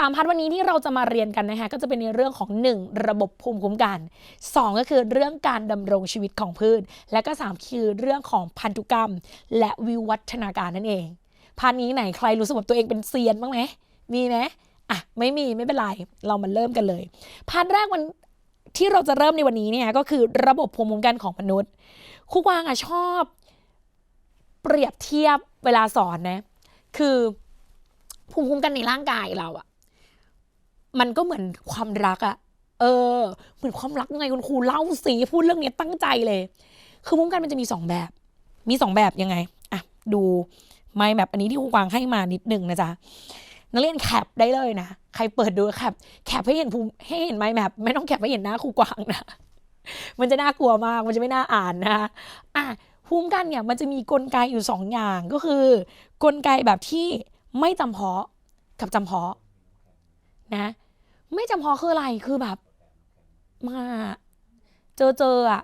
สามพันวันนี้ที่เราจะมาเรียนกันนะคะก็จะเป็นในเรื่องของ 1 ระบบภูมิคุ้มกัน 2 ก็คือเรื่องการดำรงชีวิตของพืช และก็ 3 คือเรื่องของพันธุกรรม และวิวัฒนาการนั่นเองพาร์ทนี้ไหนใครรู้สึกว่าตัวเองเป็นเซียนบ้างไหมมีไหมอะไม่มีไม่เป็นไรเรามาเริ่มกันเลยพาร์ทแรกวันที่เราจะเริ่มในวันนี้เนี่ยก็คือระบบภูมิคุ้มกันของมนุษย์ครูกวางอะชอบ เปรียบเทียบเวลาสอนนะคือภูมิคุ้มกันในร่างกายเราอะ มันก็เหมือนความรักอะเออ เหมือนความรักยังไงคุณครูเล่าสีพูดเรื่องนี้ตั้งใจเลย คือภูมิคุ้มกันมันจะมีสองแบบ มีสองแบบยังไงอะดูไมล์แบบอันนี้ที่ครูกวางให้มานิดหนึ่งนะจ๊ะนักเรียนแคปได้เลยนะ ใครเปิดดูแคปแคปให้เห็นภูมิให้เห็นไมล์แบบไม่ต้องแคปให้เห็นหน้าครูกวางนะ มันจะน่ากลัวมาก มันจะไม่น่าอ่านนะอะภูมิคุ้มกันเนี่ยมันจะมีกลไกอยู่สองอย่างก็คือ กลไกแบบที่ไม่จำเพาะกับจำเพาะ นะ ไม่จำเพาะคืออะไรคือแบบ มา เจอเจออะ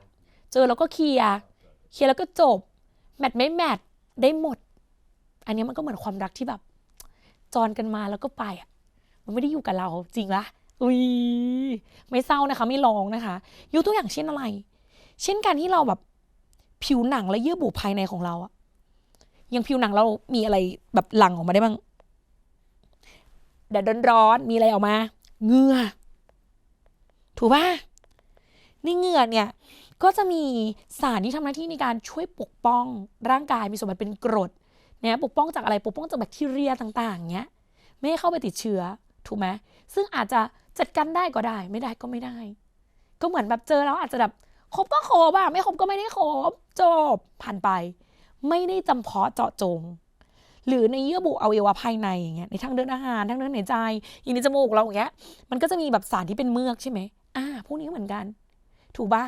เจอแล้วก็เคลียร์เคลียร์แล้วก็จบ แมทไม่แมทได้หมด อันนี้มันก็เหมือนความรักที่แบบจรกันมาแล้วก็ไปอะมันไม่ได้อยู่กับเราจริงละอุ้ยไม่เศร้านะคะ ไม่ร้องนะคะยกตัวอย่างเช่นอะไร เช่นการที่เราแบบผิวหนังและเยื่อบุภายในของเราอะอย่างผิวหนังเรามีอะไรแบบหลั่งออกมาได้บ้าง แดดร้อนๆมีอะไรออกมาเหงื่อถูกปะในเหงื่อเนี่ยก็จะมีสารที่ทำหน้าที่ในการช่วยปกป้องร่างกายมีสมบัติเป็นกรดเนี่ยปกป้องจากอะไรปกป้องจากแบคทีเรียต่างๆเนี้ยไม่ให้เข้าไปติดเชื้อถูกไหมซึ่งอาจจะจัดการได้ก็ได้ ไม่ได้ก็ไม่ได้ ก็เหมือนแบบเจอแล้วอาจจะแบบคบก็คบอะไม่คบก็ไม่ได้คบจบผ่านไป ไม่ได้จำเพาะเจาะจง หรือในเยื่อบุอวัยวะภายในอย่างเงี้ยในทางเดินอาหารทางเดินหายใจอย่างในจมูกเราอย่างเงี้ยมันก็จะมีแบบสารที่เป็นเมือกใช่ไหมอ่าพวกนี้ก็เหมือนกัน ถูกปะ